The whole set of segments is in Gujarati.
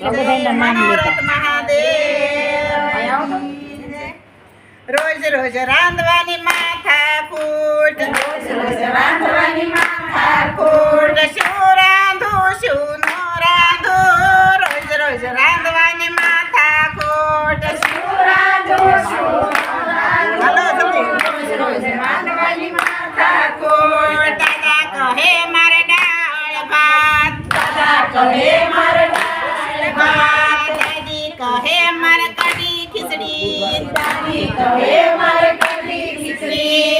બધાના નામ મહાદેવ. રોજ રોજ રાંધવાની માથા કૂટ રોજ રોજ રાંધવાની માથા કૂટ શું રાંધું શું નો રાંધું? રોજ રોજ રાંધવાની માથા કૂટ શું રાંધું શું હાલો જલ્દી રોજ રાંધવાની માથા કૂટ દાદા કહે મારે ડાળ ભાત. દાદા કહે દાદી કહે મારે કઢી ખીચડી.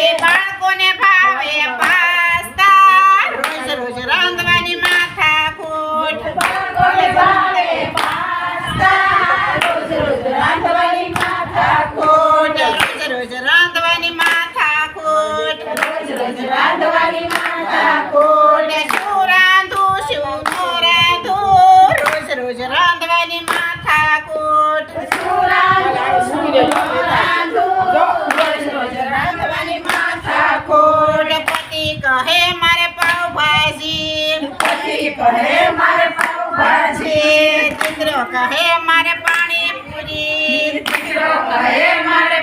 કહે મારે પાવભાજી દીકરો કહે મારે પાણીપુરી દીકરો કહે મારે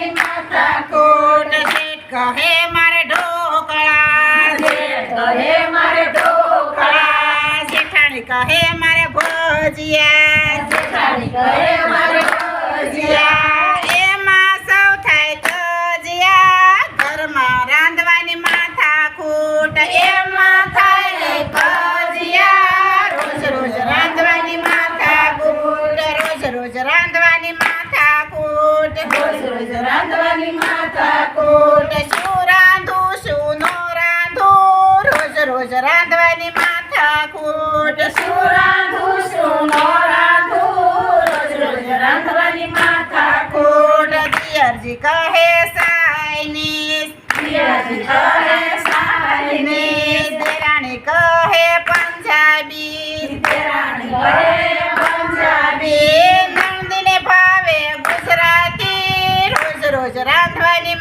રાંધવાની માથા કૂટ શેઠ કહે મારે ઢોકળા શેઠ કહે મારે ઢોકળા રોજ રાંધવાની માથા કૂટ. શું રાંધું શું નો રાંધું? રોજ રોજ રાંધવાની માથા કૂટ. શું રાંધું શું નો રાંધું? રોજ રોજ રાંધવાની માથા કૂટ. દિયરજી કહે સાયનીસ દિયરજી કહે સાયનીસ દેરાણી કહે પંજાબી. દેરાણી કહે રાંધવાની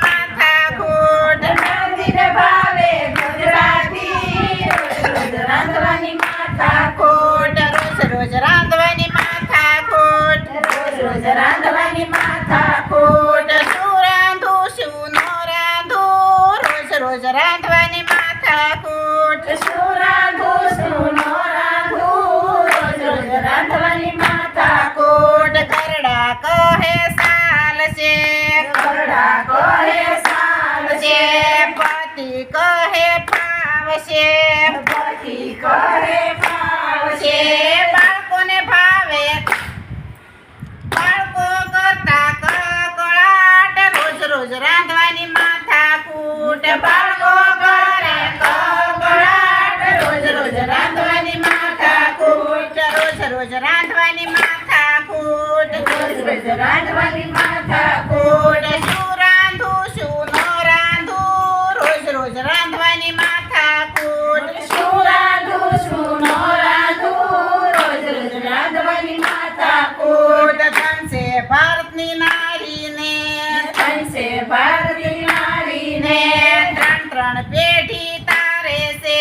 કહે સાલ પતિ કહે ફાવશે. પતિ કહે ફાવશે. બાળકોને ભાવે. બાળકો કરતા કકળાટ રોજ રોજ રાંધવાની માથા કૂટ. બાળકો કરે કકળાટ રોજ રોજ રાંધવાની માથા કૂટ. રોજ રોજ રાંધવાની માથા કૂટ. રોજ રોજ રાંધવાની ત્રણ ત્રણ પેઢી તારે છે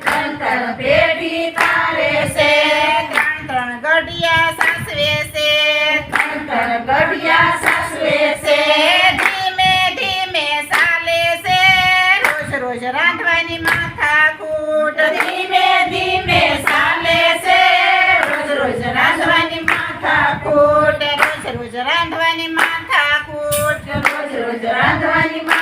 ત્રણ ત્રણ પેઢી તારે છે ત્રણ ત્રણ ગઢિયા સાસવે છે ત્રણ ત્રણ ગઢિયા સાસવે છે ધીમે ધીમે ચાલે છે રોજ રોજ રાંધવાની માથા કૂટ ધીમે ધીમે ચાલે છે રોજ રોજ રાંધવાની માથા કૂટ રોજ રોજ રાંધવાની માથા કૂટ રોજ રોજ રાંધવાની માથા કૂટ